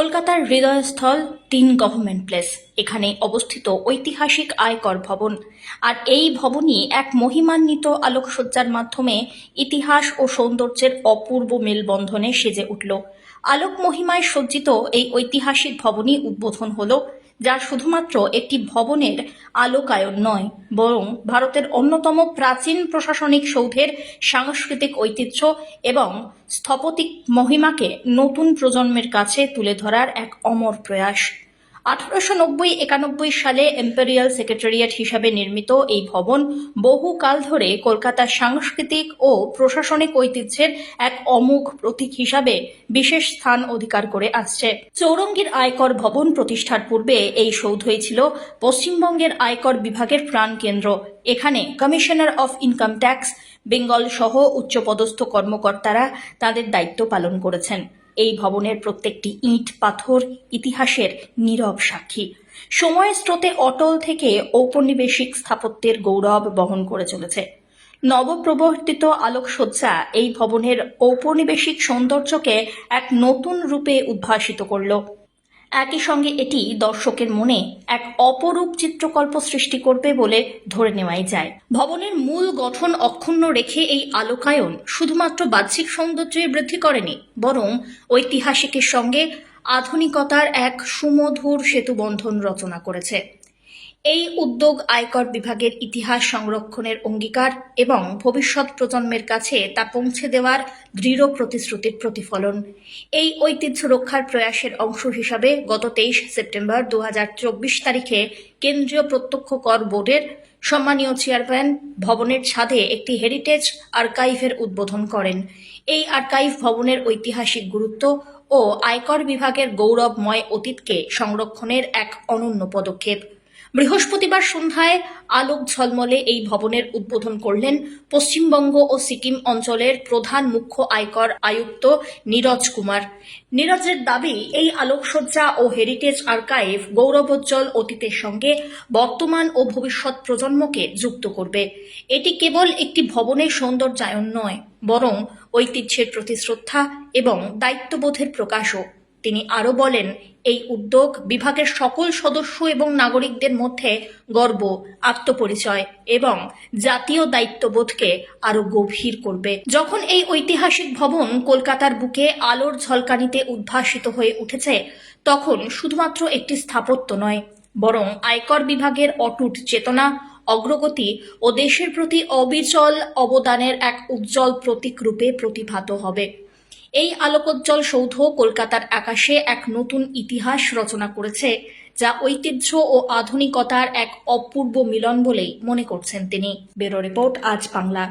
কলকাতার হৃদয়স্থল তিন government place এখানে অবস্থিত ঐতিহাসিক আয়কর ভবন। আর এই ভবনই এক মহিমান্বিত আলোকসজ্জার মাধ্যমে ইতিহাস ও সৌন্দর্যের অপূর্ব মেলবন্ধনে সেজে উঠল। আলোক মহিমায় সজ্জিত এই ঐতিহাসিক ভবনই উদ্বোধন হলো। যা শুধুমাত্র একটি ভবনের আলোকায়ন নয়, বরং ভারতের অন্যতম প্রাচীন প্রশাসনিক সৌধের সাংস্কৃতিক ঐতিহ্য এবং স্থপতিক মহিমাকে নতুন প্রজন্মের কাছে তুলে ধরার এক অমর প্রয়াস। আঠারোশো নব্বই একানব্বই সালে এম্পেরিয়াল সেক্রেটারিয়েট হিসাবে নির্মিত এই ভবন বহুকাল ধরে কলকাতার সাংস্কৃতিক ও প্রশাসনিক ঐতিহ্যের এক অমোঘ প্রতীক হিসাবে বিশেষ স্থান অধিকার করে আসছে। চৌরঙ্গীর আয়কর ভবন প্রতিষ্ঠার পূর্বে এই সৌধই ছিল পশ্চিমবঙ্গের আয়কর বিভাগের প্রাণকেন্দ্র এখানে commissioner of income tax Bengal সহ উচ্চপদস্থ কর্মকর্তারা তাদের দায়িত্ব পালন করেছেন। এই ভবনের প্রত্যেকটি ইট পাথর ইতিহাসের নীরব সাক্ষী। সময়ের স্রোতে অটল থেকে ঔপনিবেশিক স্থাপত্যের গৌরব বহন করে চলেছে। নবপ্রবর্তিত আলোকসজ্জা এই ভবনের ঔপনিবেশিক সৌন্দর্যকে এক নতুন রূপে উদ্ভাসিত করল। একই সঙ্গে এটি দর্শকের মনে এক অপরূপ চিত্রকল্প সৃষ্টি করবে বলে ধরে নেওয়াই যায়। ভবনের মূল গঠন অক্ষুণ্ণ রেখে এই আলোকায়ন শুধুমাত্র বাহ্যিক সৌন্দর্যই বৃদ্ধি করেনি, বরং ঐতিহাসিকের সঙ্গে আধুনিকতার এক সুমধুর সেতুবন্ধন রচনা করেছে। এই উদ্যোগ আয়কর বিভাগের ইতিহাস সংরক্ষণের অঙ্গীকার এবং ভবিষ্যৎ প্রজন্মের কাছে তা পৌঁছে দেওয়ার দৃঢ় প্রতিশ্রুতির প্রতিফলন। এই ঐতিহ্য রক্ষার প্রয়াসের অংশ হিসাবে গত তেইশ সেপ্টেম্বর দু হাজার চব্বিশ তারিখে কেন্দ্রীয় প্রত্যক্ষ কর বোর্ডের সম্মানীয় চেয়ারম্যান ভবনের ছাদে একটি হেরিটেজ আর্কাইভের উদ্বোধন করেন। এই আর্কাইভ ভবনের ঐতিহাসিক গুরুত্ব ও আয়কর বিভাগের গৌরবময় অতীতকে সংরক্ষণের এক অনন্য পদক্ষেপ। বৃহস্পতিবার সন্ধ্যায় আলোক ঝলমলে এই ভবনের উদ্বোধন করলেন পশ্চিমবঙ্গ ও সিকিম অঞ্চলের প্রধান মুখ্য আয়কর আয়ুক্ত নীরজ কুমার। নীরজের দাবি, এই আলোকসজ্জা ও হেরিটেজ আর্কাইভ গৌরবোজ্জ্বল অতীতের সঙ্গে বর্তমান ও ভবিষ্যৎ প্রজন্মকে যুক্ত করবে। এটি কেবল একটি ভবনের সৌন্দর্যায়ন নয়, বরং ঐতিহ্যের প্রতি শ্রদ্ধা এবং দায়িত্ববোধের প্রকাশও। তিনি আরও বলেন, এই উদ্যোগ বিভাগের সকল সদস্য এবং নাগরিকদের মধ্যে গর্ব, আত্মপরিচয় এবং জাতীয় দায়িত্ববোধকে আরও গভীর করবে। যখন এই ঐতিহাসিক ভবন কলকাতার বুকে আলোর ঝলকানিতে উদ্ভাসিত হয়ে উঠেছে, তখন শুধুমাত্র একটি স্থাপত্য নয়, বরং আয়কর বিভাগের অটুট চেতনা, অগ্রগতি ও দেশের প্রতি অবিচল অবদানের এক উজ্জ্বল প্রতীক রূপে প্রতিভাত হবে। এই আলোকোজ্জ্বল সৌধ কলকাতার আকাশে এক নতুন ইতিহাস রচনা করেছে, যা ঐতিহ্য ও আধুনিকতার এক অপূর্ব মিলন বলেই মনে করছেন তিনি। বেরো রিপোর্ট, আজ বাংলা।